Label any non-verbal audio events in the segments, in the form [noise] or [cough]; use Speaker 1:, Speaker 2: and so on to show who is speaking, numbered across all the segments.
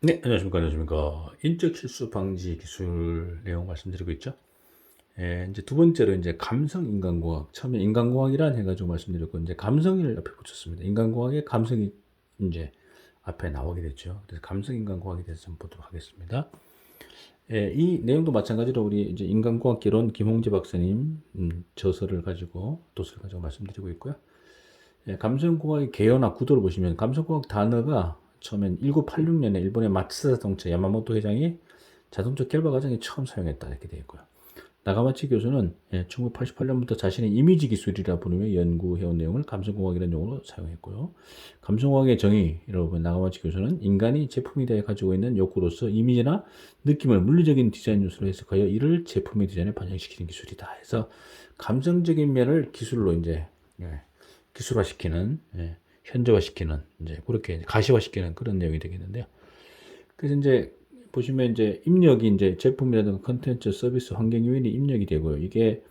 Speaker 1: 네, 안녕하십니까. 안녕하십니까. 인적 실수 방지 기술 내용 말씀드리고 있죠. 예, 이제 두 번째로 이제 감성 인간공학. 처음에 인간공학이란 해가지고 말씀드렸고, 이제 감성을 앞에 붙였습니다. 인간공학의 감성이 이제 앞에 나오게 됐죠. 그래서 감성 인간공학에 대해서 좀 보도록 하겠습니다. 예, 이 내용도 마찬가지로 우리 이제 인간공학 개론 김홍재 박사님 음, 저서를 가지고 도서를 가지고 말씀드리고 있고요. 예, 감성공학의 개요나 구도를 보시면 감성공학 단어가 처음엔 1986년에 일본의 마츠다 자동차 야마모토 회장이 자동차 결발 과정에 처음 사용했다 이렇게 되어 있고요. 나가마치 교수는 예, 1988년부터 자신의 이미지 기술이라 부르며 연구해온 내용을 감성공학이라는 용어로 사용했고요. 감성공학의 정의라고 보면 나가마치 교수는 인간이 제품에 대해 가지고 있는 욕구로서 이미지나 느낌을 물리적인 디자인 요소로 해석하여 이를 제품의 디자인에 반영시키는 기술이다. 해서 감성적인 면을 기술로 이제 예, 기술화시키는 예, 현저화시키는 이제 그렇게 가시화시키는 그런 내용이 되겠는데요. 그래서 이제 보시면 이제 입력이 이제 제품이라든가 컨텐츠 서비스 환경 요인이 입력이 되고요. 이게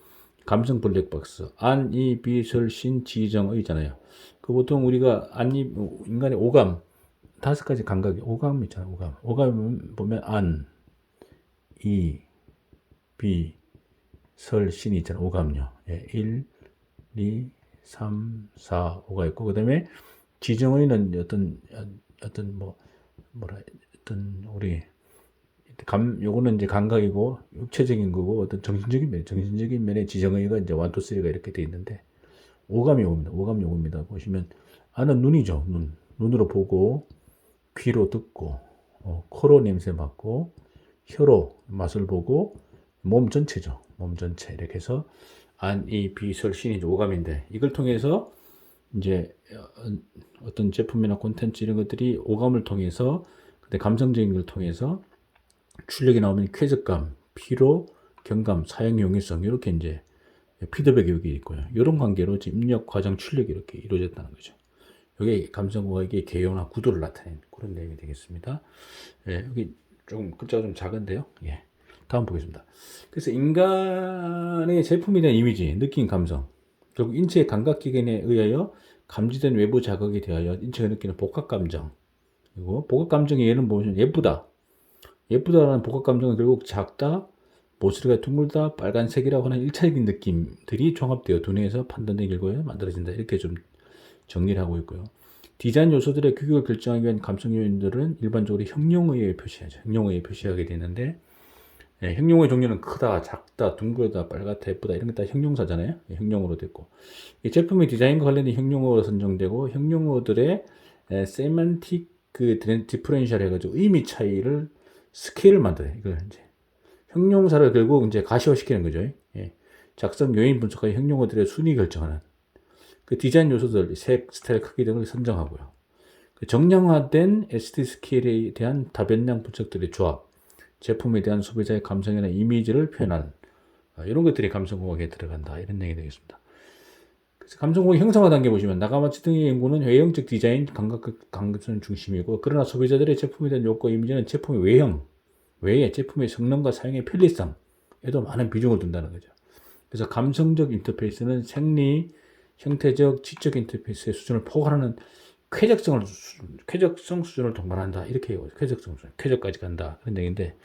Speaker 1: 감성 블랙박스 안, 이, 비, 설, 신, 지정 의잖아요. 그 보통 우리가 안, 이, 인간의 오감 다섯 가지 감각이 오감 있잖아요. 오감. 오감 보면 안, 이, 비, 설, 신이 있잖아요. 오감요. 예, 1, 2, 3, 4, 5가 있고 그 다음에 지정의는 어떤 어떤 뭐 뭐라 어떤 우리 감 요거는 이제 감각이고 육체적인 거고 어떤 정신적인 면 정신적인 면에 지정의가 이제 원투 쓰리가 이렇게 돼 있는데 오감 요구입니다. 오감 요구입니다. 보시면 아는 눈이죠. 눈 눈으로 보고 귀로 듣고 어, 코로 냄새 맡고 혀로 맛을 보고 몸 전체죠. 몸 전체 이렇게 해서 안, 이, 비, 설, 신이 오감인데 이걸 통해서 이제 어떤 제품이나 콘텐츠 이런 것들이 오감을 통해서 근데 감성적인 걸 통해서 출력이 나오면 쾌적감, 피로, 경감, 사용 용이성 이렇게 이제 피드백이 여기 있고요. 이런 관계로 지금 입력, 과정, 출력이 이렇게 이루어졌다는 거죠. 이게 감성과학의 개요나 구도를 나타내는 그런 내용이 되겠습니다. 예, 여기 좀 글자가 좀 작은데요. 예. 다음 보겠습니다. 그래서 인간의 제품에 대한 이미지, 느낀 감성, 결국 인체의 감각기관에 의하여 감지된 외부 자극에 대하여 인체가 느끼는 복합 감정, 그리고 복합 감정의 예는 보면 예쁘다. 예쁘다라는 복합 감정은 결국 작다, 모서리가 둥글다, 빨간색이라고 하는 일차적인 느낌들이 종합되어 두뇌에서 판단된 결과에 만들어진다. 이렇게 좀 정리를 하고 있고요. 디자인 요소들의 규격을 결정하기 위한 감성 요인들은 일반적으로 형용의에 표시하죠. 형용의에 표시하게 되는데 예, 형용의 종류는 크다, 작다, 둥글다, 빨갛다, 예쁘다 이런 게 다 형용사잖아요. 예, 형용어로 됐고 이 제품의 디자인과 관련된 형용어로 선정되고 형용어들의 에, 세만틱 그 디프렌셜 해가지고 의미 차이를 스케일을 만들어요. 이걸 이제 형용사를 결국 이제 가시화시키는 거죠. 예. 작성 요인 분석하여 형용어들의 순위 결정하는 그 디자인 요소들, 색, 스타일, 크기 등을 선정하고요. 그 정량화된 SD 스케일에 대한 다변량 분석들의 조합, 제품에 대한 소비자의 감성이나 이미지를 표현하는 아, 이런 것들이 감성공학에 들어간다 이런 얘기 되겠습니다. 그래서 감성공학 형상화 단계 보시면 나가마치 등의 연구는 외형적 디자인 감각 감각선 중심이고 그러나 소비자들의 제품에 대한 욕구 이미지는 제품의 외형, 외에 제품의 성능과 사용의 편리성에도 많은 비중을 둔다는 거죠. 그래서 감성적 인터페이스는 생리, 형태적, 지적 인터페이스의 수준을 포괄하는 쾌적성을 쾌적성 수준을 동반한다 이렇게 해요. 쾌적성 수준, 쾌적까지 간다 그런 얘기인데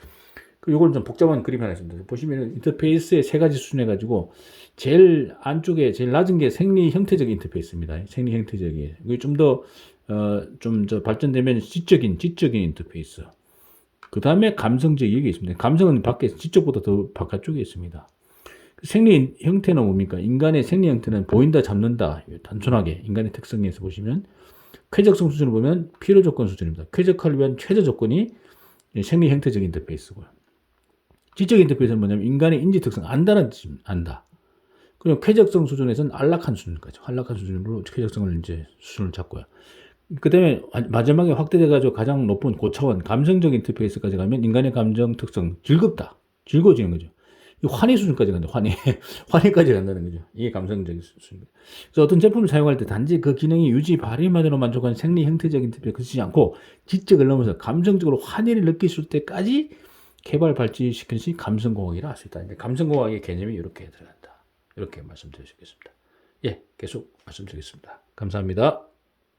Speaker 1: 그 요걸 좀 복잡한 그림 하나 있습니다. 보시면 인터페이스의 세 가지 수준 해 가지고 제일 안쪽에 제일 낮은 게 생리 형태적 인터페이스입니다. 생리 형태적이 좀더 어, 좀더 발전되면 지적인 지적인 인터페이스. 그 다음에 감성적 이게 있습니다. 감성은 밖에 지적보다 더 바깥쪽에 있습니다. 생리 형태는 뭡니까? 인간의 생리 형태는 보인다, 잡는다. 단순하게 인간의 특성에서 보시면 쾌적성 수준을 보면 필요 조건 수준입니다. 쾌적화를 위한 최저 조건이 생리 형태적 인터페이스고요. 지적 인터페이스는 뭐냐면 인간의 인지 특성, 안다는 뜻 안다. 그리고 쾌적성 수준에서는 안락한 수준까지, 안락한 수준으로 쾌적성을 이제 수준을 잡고요. 그 다음에 마지막에 확대돼가지고 가장 높은 고차원, 감성적 인터페이스까지 가면 인간의 감정 특성, 즐겁다. 즐거워지는 거죠. 환희 수준까지 간다. 환희. [laughs] 환희까지 간다는 거죠. 이게 감성적인 수준입니다. 그래서 어떤 제품을 사용할 때 단지 그 기능이 유지 발휘만으로 만족하는 생리 형태적인 특별히 그치지 않고 지적을 넘어서 감정적으로 환희를 느끼실 때까지 개발 발전시키는 것이 감성공학이라 할 수 있다. 근데 감성공학의 개념이 이렇게 들어간다. 이렇게 말씀드릴 수 있겠습니다. 예, 계속 말씀드리겠습니다. 감사합니다.